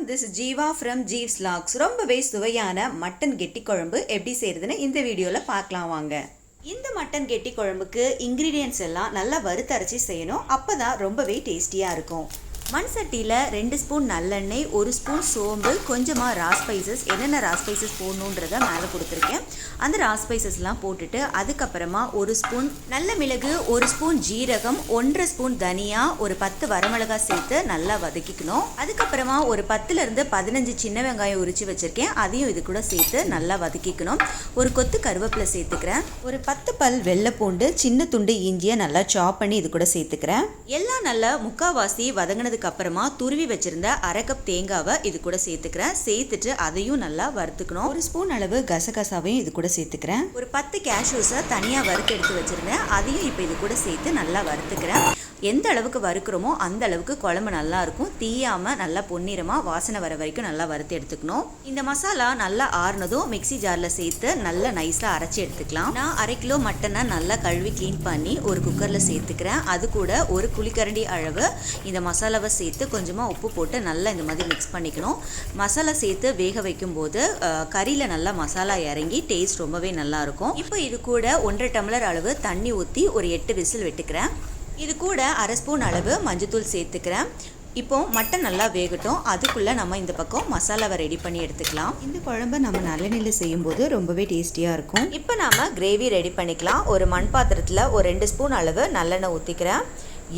வணக்கம் this Jeeva from Jeeva's logs ரொம்பவே சுவையான மட்டன் கெட்டி குழம்பு எப்படி செய்யறதுன்னு இந்த வீடியோவில் பார்க்கலாம் வாங்க. இந்த மட்டன் கெட்டி குழம்புக்கு இன்க்ரீடியன்ஸ் எல்லாம் நல்லா வறுத்தரைச்சி செய்யணும். அப்போ தான் ரொம்பவே டேஸ்டியாக இருக்கும். மண் சட்டியில் ரெண்டு ஸ்பூன் நல்லெண்ணெய் ஒரு ஸ்பூன் சோம்பு கொஞ்சமாக ரா ஸ்பைசஸ் என்னென்ன ரா ஸ்பைசஸ் போடணுன்றத மேலே கொடுத்துருக்கேன். அந்த ரா ஸ்பைசஸ்லாம் போட்டுட்டு அதுக்கப்புறமா ஒரு ஸ்பூன் நல்ல மிளகு ஒரு ஸ்பூன் ஜீரகம் ஒன்றரை ஸ்பூன் தனியா ஒரு பத்து வரமிளகாய் சேர்த்து நல்லா வதக்கிக்கணும். அதுக்கப்புறமா ஒரு பத்துலேருந்து பதினஞ்சு சின்ன வெங்காயம் உரிச்சு வச்சுருக்கேன். அதையும் இது கூட சேர்த்து நல்லா வதக்கிக்கணும். ஒரு கொத்து கருவேப்பிலை சேர்த்துக்கிறேன். ஒரு பத்து பல் வெள்ளை பூண்டு சின்ன துண்டு இஞ்சியை நல்லா சாப் பண்ணி இது கூட சேர்த்துக்கிறேன். எல்லாம் நல்லா முக்காவாசி வதங்கினதுக்கு அப்புறமா துருவி வச்சிருந்த அரை கப் தேங்காவை இது கூட சேர்த்துக்கிறேன். சேர்த்துட்டு அதையும் நல்லா வறுத்துக்கணும். ஒரு ஸ்பூன் அளவு கசகசாவையும் இது கூட சேர்த்துக்கிறேன். ஒரு பத்து கேஷ்யூஸை தனியாக வறுத்து எடுத்து வச்சிருந்தேன். அதையும் இப்போ இது கூட சேர்த்து நல்லா வறுத்துக்கிறேன். எந்த அளவுக்கு வறுக்கிறோமோ அந்த அளவுக்கு குழம்பு நல்லா இருக்கும். தீயாம நல்லா பொன்னிறமாக வாசனை வர வரைக்கும் நல்லா வறுத்து எடுத்துக்கணும். இந்த மசாலா நல்லா ஆறுனதும் மிக்ஸி ஜாரில் சேர்த்து நல்லா நைஸாக அரைச்சி எடுத்துக்கலாம். நான் அரை கிலோ மட்டனை நல்லா கழுவி க்ளீன் பண்ணி ஒரு குக்கரில் சேர்த்துக்கிறேன். அது கூட ஒரு குழிக்கரண்டி அளவு இந்த மசாலாவை சேர்த்து கொஞ்சமாக உப்பு போட்டு நல்லா இந்த மாதிரி மிக்ஸ் பண்ணிக்கணும். மசாலா சேர்த்து வேக வைக்கும்போது கறியில் நல்லா மசாலா இறங்கி டேஸ்ட் ரொம்பவே நல்லா இருக்கும். இப்போ இது கூட ஒன்றரை டம்ளர் அளவு தண்ணி ஊற்றி ஒரு எட்டு விசில் விட்டுக்கிறேன். இது கூட அரை ஸ்பூன் அளவு மஞ்சத்தூள் சேர்த்துக்கிறேன். இப்போ மட்டன் நல்லா வேகட்டும். அதுக்குள்ளே நம்ம இந்த பக்கம் மசாலாவை ரெடி பண்ணி எடுத்துக்கலாம். இந்த குழம்பு நம்ம நல்லெண்ணெயில் செய்யும்போது ரொம்பவே டேஸ்டியாக இருக்கும். இப்போ நாம கிரேவி ரெடி பண்ணிக்கலாம். ஒரு மண் பாத்திரத்தில் ஒரு ரெண்டு ஸ்பூன் அளவு நல்லெண்ணெய் ஊற்றிக்கிறேன்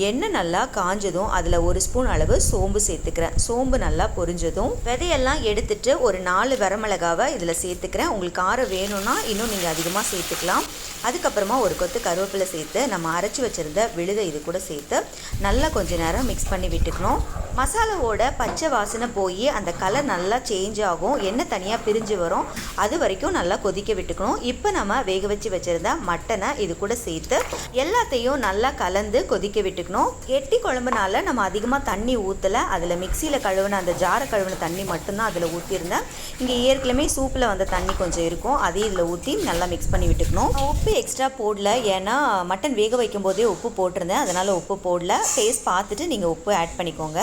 எண்ணெய் நல்லா காஞ்சதும் அதில் ஒரு ஸ்பூன் அளவு சோம்பு சேர்த்துக்கிறேன். சோம்பு நல்லா பொரிஞ்சதும் விதையெல்லாம் எடுத்துட்டு ஒரு நாலு வரமிளகாவை இதில் சேர்த்துக்கிறேன். உங்களுக்கு காரம் வேணும்னா இன்னும் நீங்கள் அதிகமாக சேர்த்துக்கலாம். அதுக்கப்புறமா ஒரு கொத்து கருவேப்பிலை சேர்த்து நம்ம அரைச்சி வச்சுருந்த விழுதை இது கூட சேர்த்து நல்லா கொஞ்ச நேரம் மிக்ஸ் பண்ணி விட்டுக்கணும். மசாலாவோட பச்சை வாசனை போய் அந்த கலர் நல்லா சேஞ்ச் ஆகும். எண்ணெய் தனியாக பிரிஞ்சு வரும். அது வரைக்கும் நல்லா கொதிக்க விட்டுக்கணும். இப்போ நம்ம வேக வச்சு வச்சுருந்த மட்டனை இது கூட சேர்த்து எல்லாத்தையும் நல்லா கலந்து கொதிக்க விட்டுக்கணும் கெட்டி குழம்புனால நம்ம அதிகமாக தண்ணி ஊற்றலை அதில் மிக்சியில் கழுவின அந்த ஜாரை கழுவின தண்ணி மட்டும்தான் அதில் ஊற்றிருந்தேன் இங்கே ஏற்கனவே சூப்பில் வந்த தண்ணி கொஞ்சம் இருக்கும். அதையும் இதில் ஊற்றி நல்லா மிக்ஸ் பண்ணி விட்டுக்கணும். உப்பு எக்ஸ்ட்ரா போடல. ஏன்னா மட்டன் வேக வைக்கும் போதே உப்பு போட்டிருந்தேன். அதனால் உப்பு போடல. டேஸ்ட் பார்த்துட்டு நீங்கள் உப்பு ஆட் பண்ணிக்கோங்க.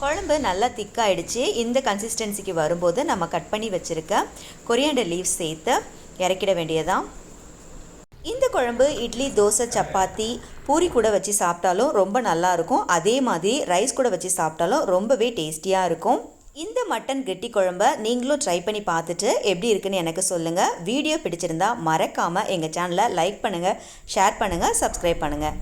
குழம்பு நல்லா திக்காயிடுச்சு இந்த கன்சிஸ்டன்சிக்கு வரும்போது நம்ம கட் பண்ணி வச்சுருக்க கொரியாண்டர் லீவ்ஸ் சேர்த்து இறக்கிட வேண்டியதான் இந்த குழம்பு இட்லி தோசை சப்பாத்தி பூரி கூட வச்சு சாப்பிட்டாலும் ரொம்ப நல்லா இருக்கும். அதே மாதிரி ரைஸ் கூட வச்சு சாப்பிட்டாலும் ரொம்பவே டேஸ்டியாக இருக்கும். இந்த மட்டன் கெட்டி குழம்ப நீங்களும் ட்ரை பண்ணி பார்த்துட்டு எப்படி இருக்குன்னு எனக்கு சொல்லுங்கள் வீடியோ பிடிச்சிருந்தா மறக்காமல் எங்கள் சேனலை லைக் பண்ணுங்கள் ஷேர் பண்ணுங்கள் சப்ஸ்கிரைப் பண்ணுங்கள்